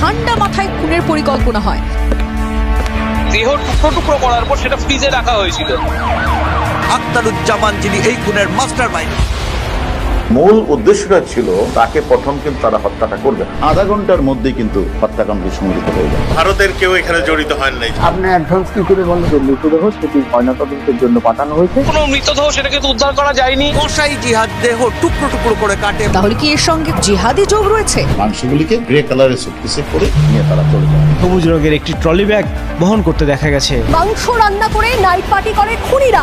ঠান্ডা মাথায় খুনের পরিকল্পনা হয়। দেহ টুকরো টুকরো করার পর সেটা ফ্রিজে রাখা হয়েছিল। আক্তারুজ্জামান যিনি এই খুনের মাস্টার মাইন্ড মূল উদ্দেশ্যটা ছিল তাকে প্রথম কিন্তু তারা হত্যাটা করবে আধা ঘণ্টার মধ্যে কিন্তু হত্যাকাণ্ড সংঘটিত হয়ে যায়। ভারতের কেউ এখানে জড়িত হন নাই। আপনি অ্যাডভান্স কি করে বলেন যে মৃতদেহ সেটি ময়নাতদন্তের জন্য পাঠানো হয়েছে? কোনো মৃতদেহ সেটাকে তো উদ্ধার করা যায়নি। কসাই জিহাদ দেহ টুকরো টুকরো করে কাটে। তাহলে কি এর সঙ্গে জিহাদি যোগ রয়েছে? মাংসগুলিকে গ্রে কালারের সুটকেসে করে নিয়ে তারা চলে যায়। সবুজ রঙের একটি ট্রলি ব্যাগ বহন করতে দেখা গেছে। মাংস রান্না করে নাইট পার্টি করে খুনিরা।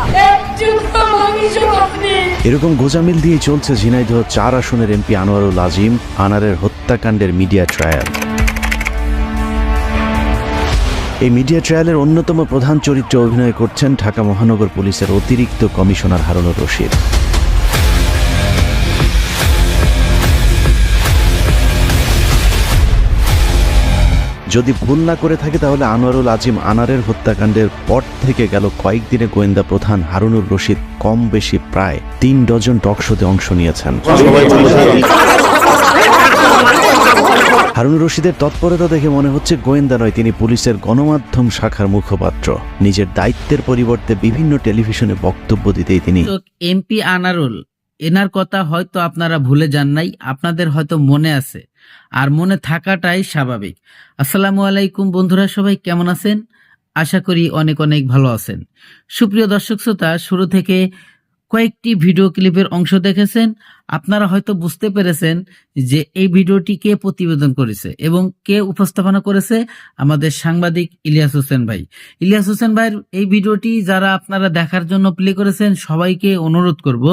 এরকম গোজামিল দিয়ে চলছে ঝিনাইদহ চার আসনের এমপি আনোয়ারুল আজিম, আনারের হত্যাকাণ্ডের মিডিয়া ট্রায়াল। এই মিডিয়া ট্রায়ালের অন্যতম প্রধান চরিত্রে অভিনয় করছেন ঢাকা মহানগর পুলিশের অতিরিক্ত কমিশনার হারুনুর রশিদ। যদি ভুল না করে থাকে তাহলে আনোয়ারুল আজিম আনারের হত্যাকাণ্ডের পর থেকে গেল কয়েকদিনে গোয়েন্দা প্রধান হারুনুর রশিদ কম বেশি প্রায় তিন ডজন টকশোতে অংশ নিয়েছেন। হারুনুর রশিদের তৎপরতা দেখে মনে হচ্ছে গোয়েন্দা নয়, তিনি পুলিশের গণমাধ্যম শাখার মুখপাত্র। নিজের দায়িত্বের পরিবর্তে বিভিন্ন টেলিভিশনে বক্তব্য দিতেই তিনি এমপি আনারুল, এনার কথা হয়তো আপনারা ভুলে যান নাই, আপনাদের হয়তো মনে আছে। আর মনে থাকাটাই স্বাভাবিক। আসসালামু আলাইকুম বন্ধুরা, সবাই কেমন আছেন? আশা করি অনেক অনেক ভালো আছেন। সুপ্রিয় দর্শক শ্রোতা, শুরু থেকে কয়েকটি ভিডিও ক্লিপের অংশ দেখেছেন। আপনারা হয়তো বুঝতে পেরেছেন যে এই ভিডিওটি কে প্রতিবেদন করেছে এবং কে উপস্থাপনা করেছে আমাদের সাংবাদিক ইলিয়াস হোসেন ভাই। ইলিয়াস হোসেন ভাইয়ের এই ভিডিওটি যারা আপনারা দেখার জন্য প্লে করেছেন, সবাইকে অনুরোধ করব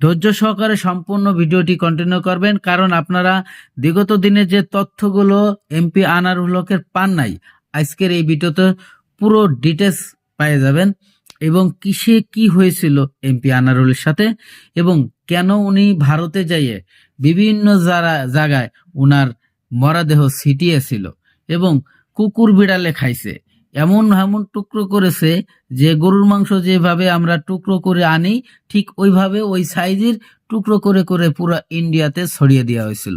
ধৈর্য সহকারে সম্পূর্ণ ভিডিওটি কন্টিনিউ করবেন, কারণ আপনারা বিগত দিনের যে তথ্যগুলো এমপি আনারুল হকের পান নাই, আজকের এই ভিডিওতে পুরো ডিটেলস পেয়ে যাবেন এবং কিসে কি হয়েছিল এমপি আনারুলের সাথে এবং কেন উনি ভারতে যাইয়ে বিভিন্ন যারা, জায়গায় উনার মরাদেহ ছিটিয়েছিল এবং কুকুর বিড়ালে খাইছে। এমন এমন টুকরো করেছে যে গরুর মাংস যেভাবে আমরা টুকরো করে আনি, ঠিক ওইভাবে ওই সাইজের টুকরো করে করে পুরো ইন্ডিয়াতে ছড়িয়ে দেওয়া হয়েছিল।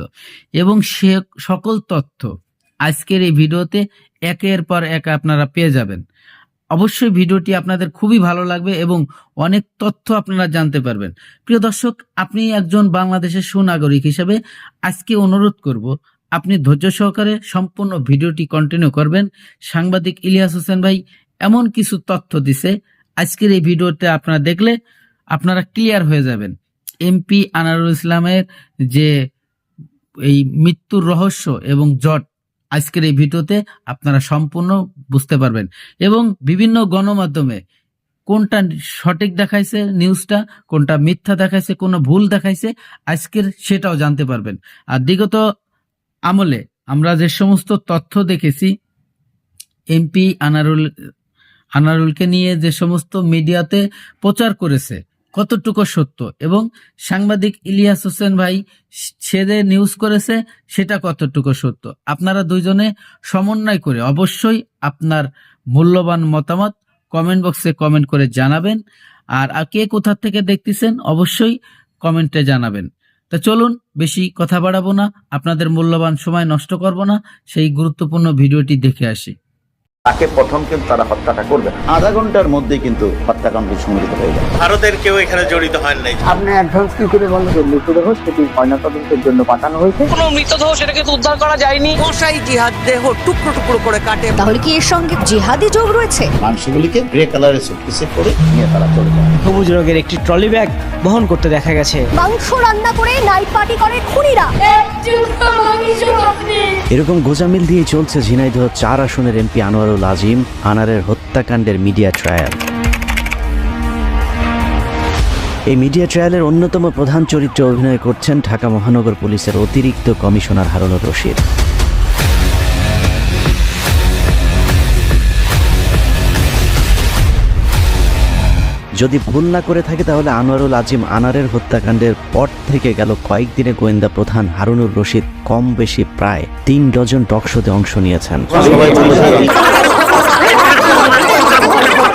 এবং সে সকল তথ্য আজকের এই ভিডিওতে একের পর এক আপনারা পেয়ে যাবেন। অবশ্যই ভিডিওটি আপনাদের খুবই ভালো লাগবে এবং অনেক তথ্য আপনারা জানতে পারবেন। প্রিয় দর্শক, আপনি একজন বাংলাদেশের সুনাগরিক হিসেবে আজকে অনুরোধ করব আপনি ধৈর্য সহকারে সম্পূর্ণ ভিডিওটি কন্টিনিউ করবেন। সাংবাদিক ইলিয়াস হোসেন ভাই এমন কিছু তথ্য দিছে। আজকের এই ভিডিওতে আপনারা দেখলে আপনারা ক্লিয়ার হয়ে যাবেন। এমপি আনারুল ইসলামের যে এই মৃত্যুর রহস্য এবং জট আজকের এই ভিডিওতে আপনারা সম্পূর্ণ বুঝতে পারবেন। এবং বিভিন্ন গণমাধ্যমে কোনটা সঠিক দেখাইছে নিউজটা, কোনটা মিথ্যা দেখাইছে, কোনো ভুল দেখাইছে, আজকের সেটাও জানতে পারবেন। আর বিগত আমলে আমরা যে সমস্ত তথ্য দেখেছি, এমপি আনারুল, আনারুলকে নিয়ে যে সমস্ত মিডিয়াতে প্রচার করেছে, কতটুকু সত্য? এবং সাংবাদিক ইলিয়াস হোসেন ভাই সে যে নিউজ করেছে, সেটা কতটুকু সত্য? আপনারা দুইজনে সমন্বয় করে অবশ্যই আপনার মূল্যবান মতামত কমেন্ট বক্সে কমেন্ট করে জানাবেন। আর কে কোথা থেকে দেখতেছেন, অবশ্যই কমেন্টে জানাবেন। তা চলুন বেশি কথা বাড়াবো না। আপনাদের মূল্যবান সময় নষ্ট করব না। সেই গুরুত্বপূর্ণ ভিডিওটি দেখে আসি। তাকে প্রথম কিন্তু তারা হত্যাটা করবে আধা ঘণ্টার মধ্যেই কিন্তু হত্যাকাণ্ড সংঘটিত হয়ে যায়। ভারতের কেউ এখানে জড়িত হন নাই। আপনি অ্যাডভান্স কি করে বলেন যে মৃতদেহ সেটি ময়নাতদন্তের জন্য পাঠানো হয়েছে? কোনো মৃতদেহ সেটাকে তো উদ্ধার করা যায়নি। কসাই জিহাদ দেহ টুকরো টুকরো করে কাটে। তাহলে কি এর সঙ্গে জিহাদি যোগ রয়েছে? মাংসগুলিকে গ্রে কালারের সুটকেসে করে নিয়ে তারা চলে যায়। সবুজ রঙের একটি ট্রলি ব্যাগ বহন করতে দেখা গেছে। মাংস রান্না করে নাইট পার্টি করে খুনিরা। এরকম গোজামিল দিয়ে চলছে ঝিনাইদহ চার আসনের এমপি আনোয়ারুল আজিম, আনারের হত্যাকাণ্ডের মিডিয়া ট্রায়াল। এই মিডিয়া ট্রায়ালের অন্যতম প্রধান চরিত্রে অভিনয় করছেন ঢাকা মহানগর পুলিশের অতিরিক্ত কমিশনার হারুনুর রশিদ। যদি ভুল না করে থাকে তাহলে আনোয়ারুল আজিম আনারের হত্যাকাণ্ডের পর থেকে গেল কয়েকদিনে গোয়েন্দা প্রধান হারুনুর রশিদ কম বেশি প্রায় তিন ডজন টকশোতে অংশ নিয়েছেন।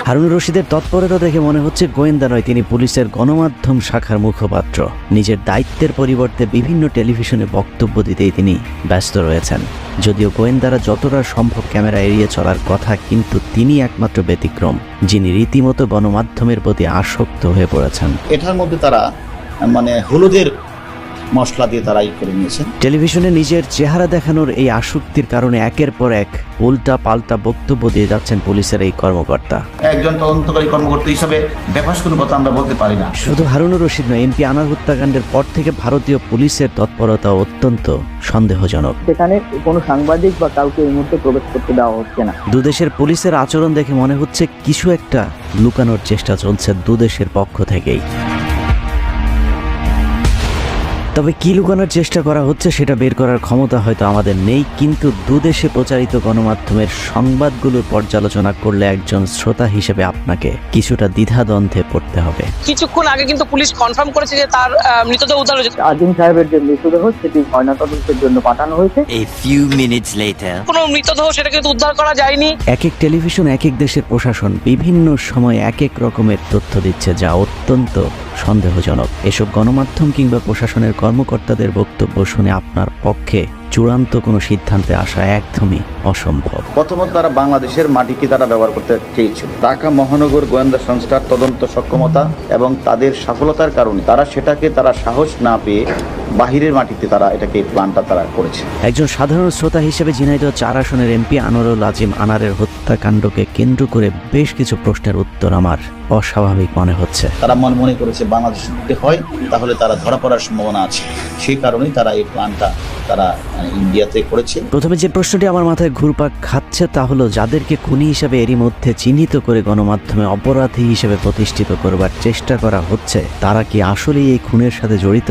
হারুন রশিদের তৎপরতা দেখে মনে হচ্ছে গোয়েন্দা নয়, তিনি পুলিশের গণমাধ্যম শাখার মুখপাত্র। নিজের দায়িত্বের পরিবর্তে বিভিন্ন টেলিভিশনে বক্তব্য দিতেই তিনি ব্যস্ত রয়েছেন। যদিও গোয়েন্দারা যতটা সম্ভব ক্যামেরা এড়িয়ে চলার কথা, কিন্তু তিনি একমাত্র ব্যতিক্রম, যিনি রীতিমতো গণমাধ্যমের প্রতি আসক্ত হয়ে পড়েছেন। এটার মধ্যে তারা মানে হলুদের মশলা দিয়ে তারা ই করে নিয়েছেন টেলিভিশনে নিজের চেহারা দেখানোর এই আসক্তির কারণে একের পর এক উল্টা পাল্টা বক্তব্য দিয়ে যাচ্ছেন পুলিশের এই কর্মকর্তা। একজন তদন্তকারী কর্মকর্তা হিসাবে ব্যাপাস কোনো কথা আমরা বলতে পারি না। শুধু হারুনুর রশিদ নয় এমপি আনার হত্যাকাণ্ডের পর থেকে ভারতীয় পুলিশের তৎপরতা অত্যন্ত সন্দেহজনক। সেখানে কোনো সাংবাদিক বা কাউকে এই মুহূর্তে প্রবেশ করতে দেওয়া হচ্ছে না। দুদেশের পুলিশের আচরণ দেখে মনে হচ্ছে কিছু একটা লুকানোর চেষ্টা চলছে দুদেশের পক্ষ থেকেই। তবে কি লুকানোর চেষ্টা করা হচ্ছে সেটা বের করার ক্ষমতা হয়তো আমাদের নেই কিন্তু দুদেশে প্রচারিত গণমাধ্যমের সংবাদগুলোর পর্যালোচনা করলে একজন শ্রোতা হিসেবে আপনাকে কিছুটা দ্বিধাদ্বন্দ্বে পড়তে হবে। কিছুক্ষণ আগে কিন্তু পুলিশ কনফার্ম করেছে যে তার আহ, মৃতদেহ উদ্ধার হয়েছে। আজিম সাহেবের যে মৃতদেহ সেটি ময়নাতদন্তের জন্য পাঠানো হয়েছে। A few minutes later. কোনো মৃতদেহ সেটা কিন্তু উদ্ধার করা যায়নি। এক এক টেলিভিশন এক এক দেশের প্রশাসন বিভিন্ন সময় এক এক রকমের তথ্য দিচ্ছে যা অত্যন্ত সন্দেহজনক। এসব গণমাধ্যম কিংবা প্রশাসনের কর্মকর্তাদের বক্তব্য শুনে আপনার পক্ষে চূড়ান্ত কোনো সিদ্ধান্তে আসা একদমই অসম্ভব। প্রথমত তারা বাংলাদেশের মাটিকে তারা ব্যবহার করতে চেয়েছিল। ঢাকা মহানগর গোয়েন্দা সংস্থার তদন্ত সক্ষমতা এবং তাদের সফলতার কারণে তারা সেটাকে তারা সাহস না পেয়ে বাহিরের মাটিতে তারা এটাকে প্ল্যানটা তারা করেছে। একজন সাধারণ শ্রোতা হিসেবে ঝিনাইদহ চার আসনের এমপি আনোয়ারুল আজিম আনারের হত্যাকাণ্ডকে কেন্দ্র করে বেশ কিছু প্রশ্নের উত্তর আমার অস্বাভাবিক মনে হচ্ছে। তারা মনে মনে করেছে বাংলাদেশ যদি হয় তাহলে তারা ধরা পড়ার সম্ভাবনা আছে। সেই কারণেই তারা এই প্ল্যানটা তারা ইন্ডিয়াতে করেছে। প্রথমে যে প্রশ্নটি আমার মাথায় ঘুরপাক খাচ্ছে তা হলো যাদেরকে খুনি হিসেবে এরই মধ্যে চিহ্নিত করে গণমাধ্যমে অপরাধী হিসেবে প্রতিষ্ঠিত করবার চেষ্টা করা হচ্ছে তারা কি আসলেই এই খুনের সাথে জড়িত?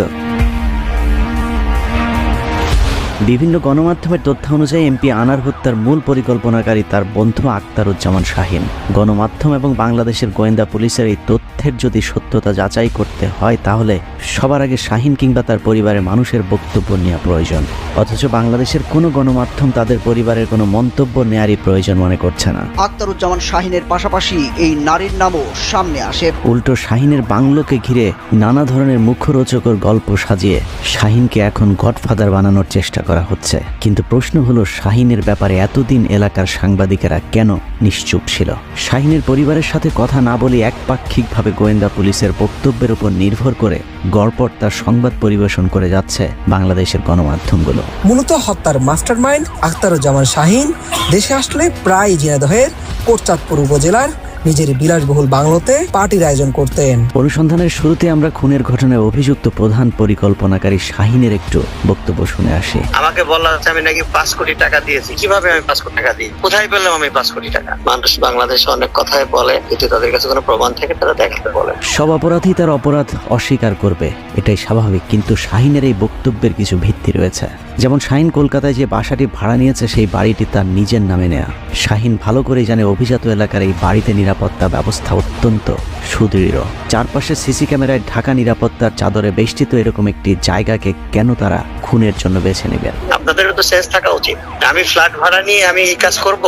বিভিন্ন গণমাধ্যমের তথ্য অনুযায়ী এমপি আনার হত্যার মূল পরিকল্পনাকারী তার বন্ধু আক্তারুজ্জামান শাহিন। গণমাধ্যম এবং বাংলাদেশের গোয়েন্দা পুলিশের এই তথ্যের যদি সত্যতা যাচাই করতে হয় তাহলে সবার আগে শাহিন কিংবা তার পরিবারের মানুষের বক্তব্য নেওয়া প্রয়োজন। অথচ বাংলাদেশের কোনো গণমাধ্যম তাদের পরিবারের কোনো মন্তব্য নেয়ারই প্রয়োজন মনে করছে না। আক্তারুজ্জামান শাহিনের পাশাপাশি এই নারীর নামও সামনে আসে। উল্টো শাহিনের বাংলোকে ঘিরে নানা ধরনের মুখরোচকর গল্প সাজিয়ে শাহিনকে এখন গডফাদার বানানোর চেষ্টা করা হচ্ছে। কিন্তু প্রশ্ন হলো, শাহিনের ব্যাপারে এতদিন এলাকার সাংবাদিকেরা কেন নিশ্চুপ ছিল? শাহিনের পরিবারের সাথে কথা না বলে একপাক্ষিকভাবে গোয়েন্দা পুলিশের বক্তব্যের উপর নির্ভর করে গড়পড় তার সংবাদ পরিবেশন করে যাচ্ছে বাংলাদেশের গণমাধ্যমগুলো। মূলত হত্যার মাস্টারমাইন্ড আখতারুজ্জামান শাহিন দেশে আসলে প্রায় ঝিনাইদহের কোটচাঁদপুর উপজেলার নিজের বিলাসবহুল বাংলোতে পার্টির আয়োজন করতেন। অনুসন্ধানের শুরুতে আমরা খুনের ঘটনায় অভিযুক্ত প্রধান পরিকল্পনাকারী শাহিনের একটু বক্তব্য শুনে আসি। আমাকে বলা হচ্ছে আমি নাকি পাঁচ কোটি টাকা দিয়েছি। কীভাবে আমি পাঁচ কোটি টাকা দিই? কোথায় পেলাম আমি পাঁচ কোটি টাকা? মানুষ বাংলাদেশে অনেক কথাই বলে যদি তাদের কাছে কোনো প্রমাণ থাকে তারা দেখাতে বলে। সব অপরাধী তার অপরাধ অস্বীকার করবে এটাই স্বাভাবিক কিন্তু শাহিনের এই বক্তব্যের কিছু ভিত্তি রয়েছে। যেমন শাহিন কলকাতায় যে বাসাটি ভাড়া নিয়েছে, সেই বাড়িটি তার নিজের নামে নেয়া। শাহিন ভালো করে জানে অভিজাত এলাকার এই বাড়িতে নিরাপত্তা ব্যবস্থা অত্যন্ত সুদৃঢ়। চারপাশে সিসি ক্যামেরায় ঢাকা নিরাপত্তার চাদরে বেষ্টিত এরকম একটি জায়গাকে কেন তারা খুনের জন্য বেছে নেবেন? আপনাদেরও তো সেন্স থাকা উচিত। আমি ফ্ল্যাট ভাড়া নিয়ে আমি এই কাজ করব?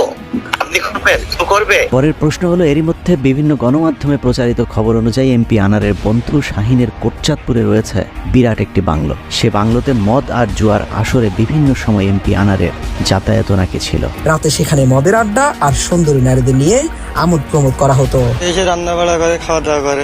আপনি করবেন? কেউ করবে। পরের প্রশ্ন হলো এরই মধ্যে বিভিন্ন গণমাধ্যমে প্রচারিত খবর অনুযায়ী এমপি আনারের বন্ধু শাহিনের কোটচাঁদপুরে রয়েছে বিরাট একটি বাংলো। সে বাংলোতে মদ আর জুয়ার আসরে বিভিন্ন সময় এমপি আনারের যাতায়াত নাকি ছিল। রাতে সেখানে মদের আড্ডা আর সুন্দরী নারীদের নিয়ে আমোদ প্রমোদ করা হতো। এসে রান্না বাড়া করে খাওয়া দাওয়া করে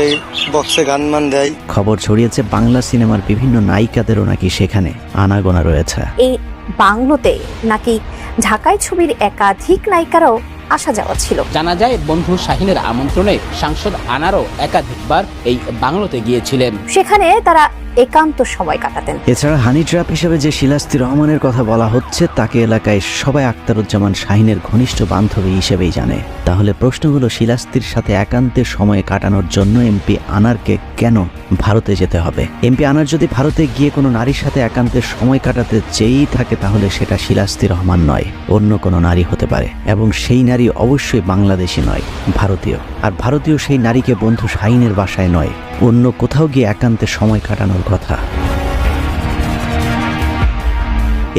এই বক্সে গান দেয়। খবর ছড়িয়েছে বাংলা সিনেমার বিভিন্ন নায়িকাদেরও নাকি সেখানে আনাগোনা রয়েছে। এই বাংলোতে নাকি ঢাকায় ছবির একাধিক নায়িকারাও আসা যাওয়া ছিল। জানা যায় বন্ধু শাহিনের আমন্ত্রণে সাংসদ আনারও একাধিকবার এই বাংলোতে গিয়েছিলেন। সেখানে তারা একান্ত সময় কাটাতেন। এছাড়া হানি ট্র্যাপ হিসেবে যে শিলাস্তি রহমানের কথা বলা হচ্ছে, তাকে এলাকায় সবাই আক্তারুজ্জামান শাহিনের ঘনিষ্ঠ বান্ধবী হিসেবেই জানে। তাহলে প্রশ্ন হলো, শিলাস্তির সাথে একান্তের সময় কাটানোর জন্য এমপি আনারকে কেন ভারতে যেতে হবে? এমপি আনার যদি ভারতে গিয়ে কোনো নারীর সাথে একান্তের সময় কাটাতে চেয়েই থাকে, তাহলে সেটা শিলাস্তি রহমান নয়, অন্য কোনো নারী হতে পারে। এবং সেই নারী অবশ্যই বাংলাদেশি নয়, ভারতীয়। আর ভারতীয় সেই নারীকে বন্ধু শাহিনের বাসায় নয়, অন্য কোথাও গিয়ে একান্তে সময় কাটানোর কথা।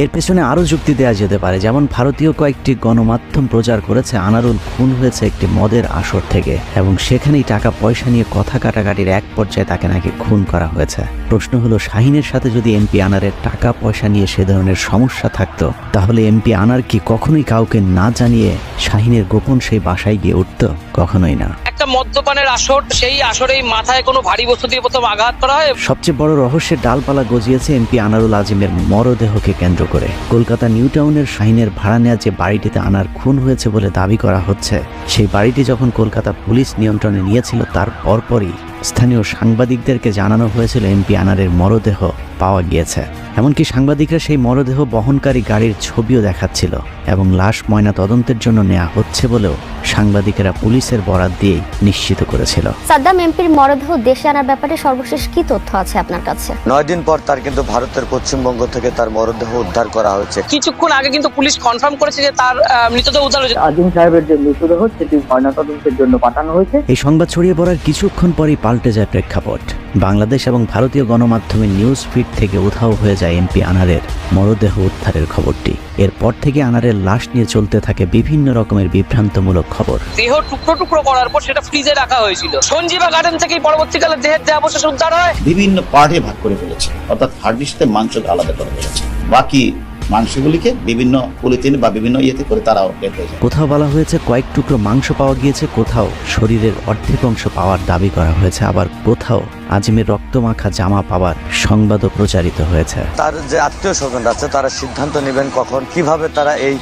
এর পেছনে আরও যুক্তি দেওয়া যেতে পারে, যেমন ভারতীয় কয়েকটি গণমাধ্যম প্রচার করেছে, আনারুল খুন হয়েছে একটি মদের আসর থেকে, এবং সেখানেই টাকা পয়সা নিয়ে কথা কাটাকাটির এক পর্যায়ে তাকে নাকি খুন করা হয়েছে। প্রশ্ন হলো, শাহিনের সাথে যদি এমপি আনারের টাকা পয়সা নিয়ে সে ধরনের সমস্যা থাকতো, তাহলে এমপি আনার কি কখনোই কাউকে না জানিয়ে শাহিনের গোপন সেই বাসায় গিয়ে উঠত? কখনোই না। মদ্যপানের আসর, সেই আসরেই মাথায় কোনো ভারী বস্তু দিয়ে প্রথম আঘাত করা হয়। সবচেয়ে বড় রহস্যের ডালপালা গজিয়েছে এমপি আনারুল আজিমের মরদেহকে কেন্দ্র করে। কলকাতা নিউ টাউনের শাহিনের ভাড়া নেওয়া যে বাড়িটিতে আনার খুন হয়েছে বলে দাবি করা হচ্ছে, সেই বাড়িটি যখন কলকাতা পুলিশ নিয়ন্ত্রণে নিয়েছিল, তার পরপরই স্থানীয় সাংবাদিকদেরকে জানানো হয়েছিল এমপি আনারের মরদেহ। পাওয়া গিয়েছে। এমনকি সাংবাদিকরা সেই মরদেহ বহনকারী গাড়ির ছবিও দেখাচ্ছিল এবং লাশ ময়না তদন্তের জন্য নেওয়া হচ্ছে বলেও সাংবাদিকেরা পুলিশের বরাত দিয়েই নিশ্চিত করেছিল। সাদ্দাম এমপির মরদেহ দেশে আনার ব্যাপারে সর্বশেষ কি তথ্য আছে আপনার কাছে? নয় দিন পর তার কিন্তু ভারতের পশ্চিমবঙ্গ থেকে তার মরদেহ উদ্ধার করা হয়েছে। কিছুক্ষণ আগে কিন্তু পুলিশ কনফার্ম করেছে যে তার মৃতদেহ উদ্ধার হয়েছে। আজিম সাহেবের যে মৃতদেহ সেটি ময়নাতদন্তের জন্য পাঠানো হয়েছে। এই সংবাদ ছড়িয়ে পড়ার কিছুক্ষণ পরেই পাল্টে যায় প্রেক্ষাপট। বাংলাদেশ এবং ভারতীয় গণমাধ্যমের নিউজ ফিড থেকে উধাও হয়ে যায় এমপি আনারের মরদেহ উদ্ধারের খবরটি। এরপর থেকে আনারের লাশ নিয়ে চলতে থাকে বিভিন্ন রকমের বিভ্রান্তমূলক খবর। দেহ টুকরো টুকরো করার পর সেটা ফ্রিজে রাখা হয়েছিল। সঞ্জীবা গার্ডেন থেকেই পরবর্তীকালে দেহের দেহাবশেষ উদ্ধার হয় বিভিন্ন পার্টে ভাগ করে ফেলেছে। অর্থাৎ হার্ডিসতে মাংসকে আলাদা করে ফেলেছে। বাকি মাংসগুলিকে বিভিন্ন পলিথিন বা বিভিন্ন ইয়েতে করে তারাও বের হয়ে যায় কোথাও বলা হয়েছে কয়েক টুকরো মাংস পাওয়া গিয়েছে কোথাও শরীরের অর্ধেক অংশ পাওয়ার দাবি করা হয়েছে আবার কোথাও আজিমের রক্তমাখা জামা পাওয়ার সংবাদও প্রচারিত হয়েছে। তার যে আত্মীয় স্বজন আছে তারা সিদ্ধান্ত নেবেন কখন কীভাবে তারা এই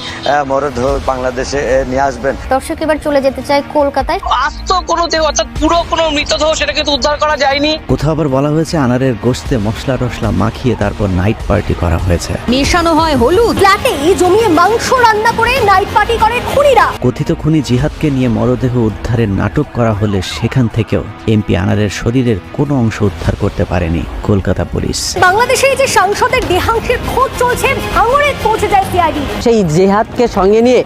মরদেহ বাংলাদেশে নিয়ে আসবেন। দর্শক এবার চলে যেতে চাই কলকাতায়। আস্ত কোনো দেহ অর্থাৎ পুরো কোনো মৃতদেহ সেটা কিন্তু উদ্ধার করা যায়নি। কোথাও আবার বলা হয়েছে আনারের গোস্তে মশলা টশলা মাখিয়ে তারপর নাইট পার্টি করা হয়েছে। মেশানো হয় হলুদ। ফ্ল্যাটে জমিয়ে মাংস রান্না করে নাইট পার্টি করে খুনিরা। কথিত খুনি জিহাদকে নিয়ে মরদেহ উদ্ধারের নাটক করা হলে সেখান থেকেও এমপি আনারের শরীরের কোনো অংশ উদ্ধার করতে পারেনি কলকাতা পুলিশ। বাংলাদেশে যে সাংসদের দেহাংশের খোঁজ চলছে ভাঙড়ে পৌঁছে যায় সিআইডি। সেই জেহাদকে সঙ্গে নিয়ে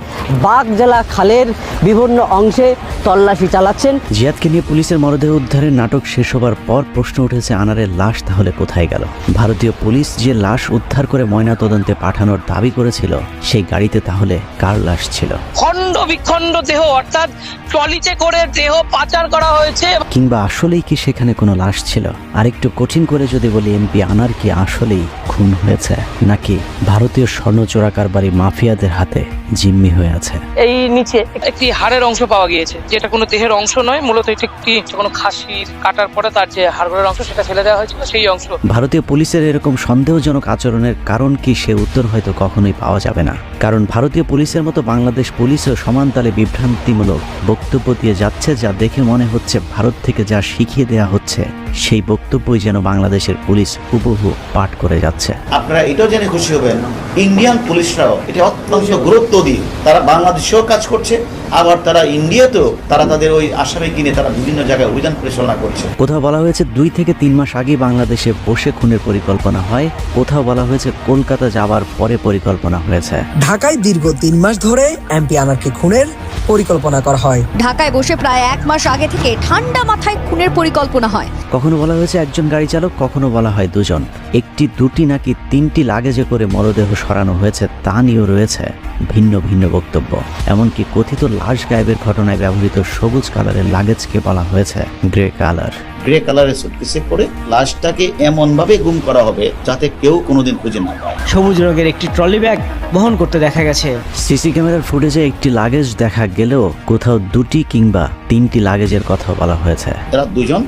বাগ জেলা খালের বিভিন্ন অংশে তল্লাশি চালাচ্ছেন। জিয়াদকে নিয়ে পুলিশের মরদেহ উদ্ধারের নাটক শেষ হবার পর প্রশ্ন উঠেছে আনারের লাশ তাহলে কোথায় গেল? ভারতীয় পুলিশ যে লাশ উদ্ধার করে ময়নাতদন্তে পাঠানোর দাবি করেছিল সেই গাড়িতে তাহলে কার লাশ ছিল? খণ্ড বিখণ্ড দেহ অর্থাৎ ট্রলিতে করে দেহ পাচার করা হয়েছে। কিংবা আসলেই কি সেখানে কোনো লাশ ছিল। আরেকটু কঠিন করে যদি বলি এমপি আনার কি আসলেই খুন হয়েছে? নাকি ভারতীয় স্বর্ণ চোরা কারবারি মাফিয়াদের হাতে জিম্মি হয়ে আছে? এই নিচে একটি হাড়ের অংশ পাওয়া গিয়েছে যেটা কোনো দেহের অংশ নয় মূলত এটি একটি কোনো খাসির কাটার পরে তার যে হাড়গোড়ের অংশ সেটা ফেলে দেওয়া হয়েছিল সেই অংশ। ভারতীয় পুলিশের এরকম সন্দেহজনক আচরণের কারণ কি সে উত্তর হয়তো কখনোই পাওয়া যাবে না। কারণ ভারতীয় পুলিশের মতো বাংলাদেশ পুলিশও সমান তালে বিভ্রান্তিমূলক বক্তব্য দিয়ে যাচ্ছে যা দেখে মনে হচ্ছে ভারত থেকে যা শিখিয়ে দেয়া হচ্ছে। সেই বক্তব্যই যেন বাংলাদেশের পুলিশ হুবহু পাঠ করে যাচ্ছে। আপনারা এটাও জেনে খুশি হবেন ইন্ডিয়ান পুলিশরাও এটা অত্যন্ত গুরুত্ব দিয়ে তারা বাংলাদেশেও কাজ করছে আবার তারা ইন্ডিয়াতেও তারা তাদের ওই আসামে কিনে তারা বিভিন্ন জায়গায় অভিযান পরিচালনা করছে। কোথাও বলা হয়েছে দুই থেকে তিন মাস আগে বাংলাদেশে বসে খুনের পরিকল্পনা হয় কোথাও বলা হয়েছে কলকাতা যাওয়ার পরে পরিকল্পনা হয়েছে। ঢাকায় দীর্ঘ তিন মাস ধরে এমপি আনারকে খুনের পরিকল্পনা করা হয়। ঢাকায় বসে প্রায় এক মাস আগে থেকে ঠান্ডা মাথায় খুনের পরিকল্পনা হয়। কখনো বলা হয়েছে একজন গাড়ি চালক কখনো বলা হয় দুজন। একটি দুটি নাকি তিনটি লাগেজে করে মরদেহ সরানো হয়েছে তা নিয়েও রয়েছে ভিন্ন ভিন্ন বক্তব্য। এমনকি কথিত লাশ গায়েবের ঘটনায় ব্যবহৃত সবুজ কালারের লাগেজকে বলা হয়েছে গ্রে কালার। গ্রে কালারের সুটকেসে করে লাশটাকে এমন ভাবে গুম করা হবে যাতে কেউ কোনোদিন খুঁজে না পায়। সবুজ রঙের একটি ট্রলি ব্যাগ বহন করতে দেখা গেছে। সিসি ক্যামেরার ফুটেজে একটি লাগেজ দেখা গেলেও কোথাও দুটি কিংবা তিনটি লাগেজের কথা বলা হয়েছে। তারা দুজন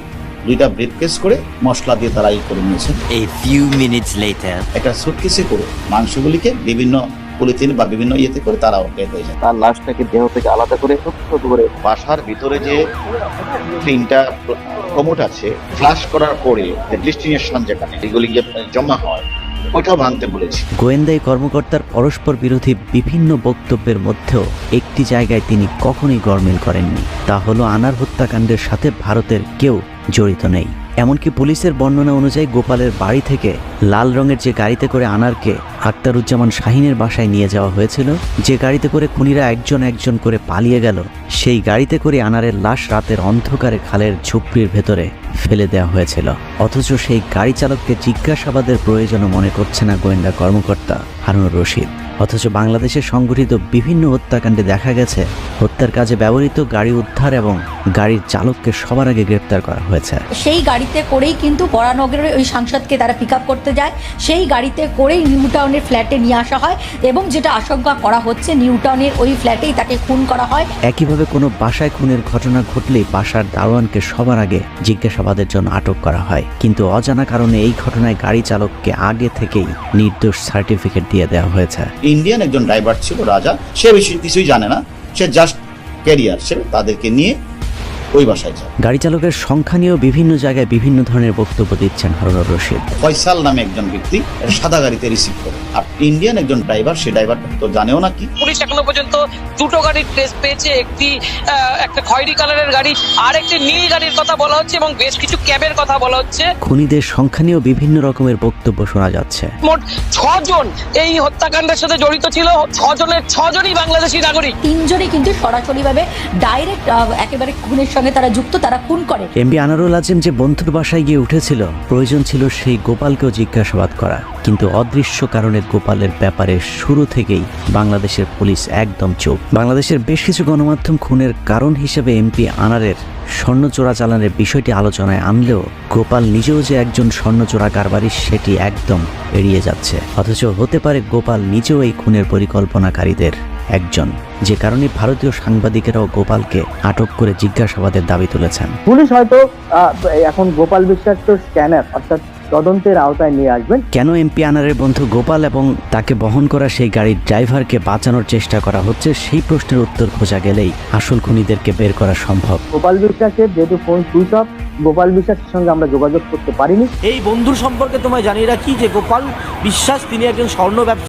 দুইটা ব্রিফকেস করে মশলা দিয়ে তারা ই করে নিয়েছে। A few minutes later. একটা সুটকেসে করে মাংসগুলিকে বিভিন্ন পলিথিন বা বিভিন্ন ইয়েতে করে তারা বের হয়ে যায়। তার লাশটাকে দেহ থেকে আলাদা করে ছোট ছোট করে বাসার ভিতরে যে তিনটা কমোট আছে ফ্লাশ করার পরে ডিস্টিনেশন যেখানে এগুলি জমা হয় ওটাও ভাঙতে বলেছি। গোয়েন্দাই কর্মকর্তার পরস্পর বিরোধী বিভিন্ন বক্তব্যের মধ্যেও একটি জায়গায় তিনি কখনোই গরমিল করেননি। তা হলো আনার হত্যাকাণ্ডের সাথে ভারতের কেউ জড়িত নেই। এমনকি পুলিশের বর্ণনা অনুযায়ী গোপালের বাড়ি থেকে লাল রঙের যে গাড়িতে করে আনারকে আক্তারুজ্জামান শাহিনের বাসায় নিয়ে যাওয়া হয়েছিল, যে গাড়িতে করে খুনিরা একজন একজন করে পালিয়ে গেল, সেই গাড়িতে করে আনারের লাশ রাতের অন্ধকারে খালের ঝুপড়ির ভেতরে ফেলে দেওয়া হয়েছিল। অথচ সেই গাড়ি চালককে জিজ্ঞাসাবাদের প্রয়োজনও মনে করছে না গোয়েন্দা কর্মকর্তা হারুনুর রশিদ। অথচ বাংলাদেশে সংঘটিত বিভিন্ন হত্যাকাণ্ডে দেখা গেছে হত্যার কাজে ব্যবহৃত গাড়ি উদ্ধার এবং গাড়ির চালককে সবার আগে গ্রেপ্তার করা হয়েছে। সেই গাড়িতে করেই কিন্তু বরানগরের ওই সাংসদকে তারা পিক করতে যায়। সেই গাড়িতে করেই নিউ টাউনের ফ্ল্যাটে নিয়ে আসা হয় এবং যেটা আশঙ্কা করা হচ্ছে নিউ টাউনের ওই ফ্ল্যাটেই তাকে খুন করা হয়। একইভাবে কোনো বাসায় খুনের ঘটনা ঘটলেই বাসার দারোয়ানকে সবার আগে জিজ্ঞাসাবাদের জন্য আটক করা হয়। কিন্তু অজানা কারণে এই ঘটনায় গাড়ি চালককে আগে থেকেই নির্দোষ সার্টিফিকেট দিয়ে দেওয়া হয়েছে। ইন্ডিয়ান একজন ড্রাইভার ছিল, রাজা। সে বেশি কিছুই জানে না। সে জাস্ট ক্যারিয়ার সে তাদেরকে নিয়ে ওই বাসায় যায় গাড়ি চালকের সংখ্যা নিয়েও বিভিন্ন জায়গায় বিভিন্ন ধরনের বক্তব্য দিচ্ছেন হারুনুর রশিদ। ফয়সাল নামে একজন ব্যক্তি সাদা গাড়িতে রিসিভ করে। আর ইন্ডিয়ান একজন ড্রাইভার সে ড্রাইভার তো জানেও না কি? পুলিশ এখনও পর্যন্ত দুটো গাড়ির ট্রেস পেয়েছে একটি একটা খয়েরি কালারের গাড়ি আর একটি নীল গাড়ির কথা বলা হচ্ছে এবং বেশ কিছু ক্যাবের কথা বলা হচ্ছে। খুনিদের সংখ্যা নিয়েও বিভিন্ন রকমের বক্তব্য শোনা যাচ্ছে। মোট ছজন এই হত্যাকাণ্ডের সাথে জড়িত ছিল। ছজনের ছজনই বাংলাদেশি নাগরিক। তিনজনই কিন্তু সরাসরিভাবে ডাইরেক্ট একেবারে খুনের সঙ্গে তারা যুক্ত, তারা খুন করে। এমবি আনারুল আজিম যে বন্ধুর বাসায় গিয়ে উঠেছিল, প্রয়োজন ছিল সেই গোপালকেও জিজ্ঞাসাবাদ করা। কিন্তু অদৃশ্য কারণে গোপালের ব্যাপারে শুরু থেকেই বাংলাদেশের পুলিশ একদম চুপ। বাংলাদেশের বেশ কিছু গণমাধ্যম খুনের কারণ হিসেবে এমপি আনারের স্বর্ণ চোরাচালানের বিষয়টি আলোচনায় আনলেও গোপাল নিজেও যে একজন স্বর্ণ চোরা কারবারি, সেটি একদম এড়িয়ে যাচ্ছে। অথচ হতে পারে গোপাল নিজেও এই খুনের পরিকল্পনাকারীদের একজন। যে কারণে ভারতীয় সাংবাদিকেরাও গোপালকে আটক করে জিজ্ঞাসাবাদের দাবি তুলেছেন। পুলিশ হয়তো এখন গোপাল বিশ্বাস তো স্ক্যানার অর্থাৎ তদন্তের আওতায় নিয়ে আসবেন। কেন এমপি আনারের বন্ধু গোপাল এবং তাকে বহন করা সেই গাড়ির ড্রাইভারকে বাঁচানোর চেষ্টা করা হচ্ছে সেই প্রশ্নের উত্তর খোঁজা গেলেই আসল খুনিদেরকে বের করা সম্ভব। গোপাল বিশ্বাসের যেহেতু ফোন সুইচ অফ গোপাল বিশ্বাসের সঙ্গে আমরা যোগাযোগ করতে পারিনি। এই বন্ধুর সম্পর্কে তোমায় জানিয়ে রাখি যে গোপাল বিশ্বাস তিনি একজন স্বর্ণ ব্যবসা